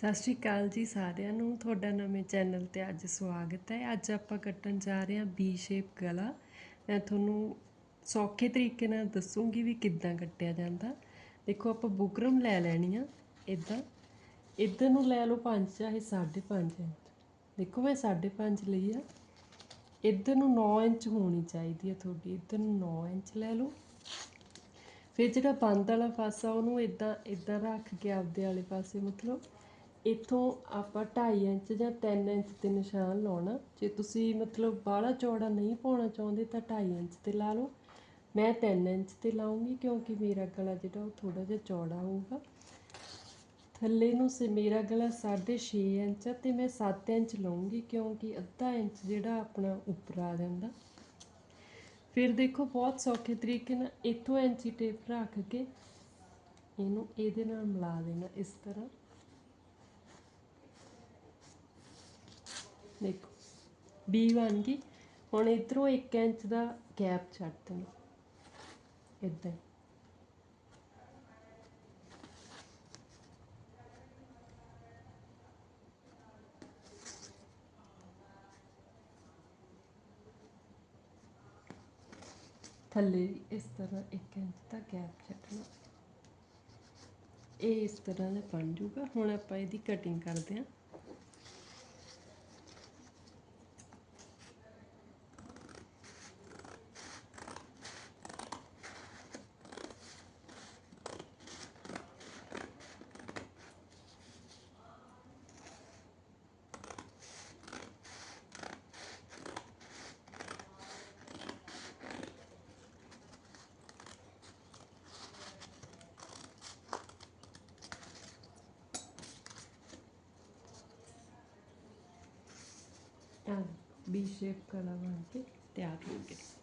ਸਤਿ ਸ਼੍ਰੀ ਅਕਾਲ ਜੀ ਸਾਰਿਆਂ ਨੂੰ। ਤੁਹਾਡਾ ਨਵੇਂ ਚੈਨਲ ਤੇ ਅੱਜ ਸਵਾਗਤ ਹੈ। ਅੱਜ ਆਪਾਂ ਕੱਟਣ ਜਾ ਰਹੇ ਹਾਂ ਬੀ ਸ਼ੇਪ ਗਲਾ। ਮੈਂ ਤੁਹਾਨੂੰ ਸੌਖੇ ਤਰੀਕੇ ਨਾਲ ਦੱਸੂਗੀ ਵੀ ਕਿੱਦਾਂ ਕੱਟਿਆ ਜਾਂਦਾ। ਦੇਖੋ, ਆਪਾਂ ਬੁਕਰਮ ਲੈ ਲੈਣੀ ਆ ਇਦਾਂ। ਇੱਧਰ ਨੂੰ ਲੈ ਲਓ 5 ਚਾਹੇ 5.5 ਇੰਚ। ਦੇਖੋ, ਮੈਂ 5.5 ਲਈ ਆ। ਇੱਧਰ ਨੂੰ 9 ਇੰਚ ਹੋਣੀ ਚਾਹੀਦੀ ਹੈ ਤੁਹਾਡੀ। ਇੱਧਰ ਨੂੰ 9 ਇੰਚ ਲੈ ਲਓ। ਫਿਰ ਜਿਹੜਾ ਬੰਦ ਵਾਲਾ ਪਾਸਾ ਉਹਨੂੰ ਇਦਾਂ ਇਦਾਂ ਰੱਖ ਕੇ ਆਪਦੇ ਵਾਲੇ ਪਾਸੇ ਮਤਲਬ ਇੱਥੋਂ ਆਪਾਂ ਢਾਈ ਇੰਚ ਜਾਂ ਤਿੰਨ ਇੰਚ ਤੇ ਨਿਸ਼ਾਨ ਲਾਉਣਾ। ਜੇ ਤੁਸੀਂ ਮਤਲਬ ਬਾਹਲਾ ਚੌੜਾ ਨਹੀਂ ਪਾਉਣਾ ਚਾਹੁੰਦੇ ਤਾਂ ਢਾਈ ਇੰਚ ਤੇ ਲਾ ਲਓ। ਮੈਂ ਤਿੰਨ ਇੰਚ ਤੇ ਲਾਉਂਗੀ ਕਿਉਂਕਿ ਮੇਰਾ ਗਲਾ ਜਿਹੜਾ ਉਹ ਥੋੜਾ ਜਿਹਾ ਚੌੜਾ ਹੋਊਗਾ। ਥੱਲੇ ਨੂੰ ਸੇ, ਮੇਰਾ ਗਲਾ 6.5 ਇੰਚ ਆ ਤੇ ਮੈਂ 7 ਇੰਚ ਲਾਉਂਗੀ ਕਿਉਂਕਿ ਅੱਧਾ ਇੰਚ ਜਿਹੜਾ ਆਪਣਾ ਉੱਪਰ ਆ ਜਾਂਦਾ। ਫਿਰ ਦੇਖੋ ਬਹੁਤ ਸੌਖੇ ਤਰੀਕੇ ਨਾਲ ਇੱਥੋਂ ਇੰਚੀ ਟੇਪ ਰੱਖ ਕੇ ਇਹਨੂੰ ਇਹਦੇ ਨਾਲ ਮਿਲਾ ਦੇਣਾ ਇਸ ਤਰ੍ਹਾਂ। ਦੇਖੋ ਬੀ ਬਣ ਗਈ। ਹੁਣ ਇਧਰੋਂ 1 ਇੰਚ ਦਾ ਗੈਪ ਛੱਡ ਦੇਣਾ। ਇਦਾਂ ਥੱਲੇ ਇਸ ਤਰ੍ਹਾਂ 1 ਇੰਚ ਦਾ ਗੈਪ ਛੱਡਣਾ। ਇਹ ਇਸ ਤਰ੍ਹਾਂ ਦਾ ਬਣ ਜੂਗਾ ਹੁਣ ਆਪਾਂ ਇਹਦੀ ਕਟਿੰਗ ਕਰਦੇ ਹਾਂ। ਬੀ ਸ਼ੇਪ ਕਲਾ ਬਣ ਕੇ ਤਿਆਰ ਹੋ ਗਿਆ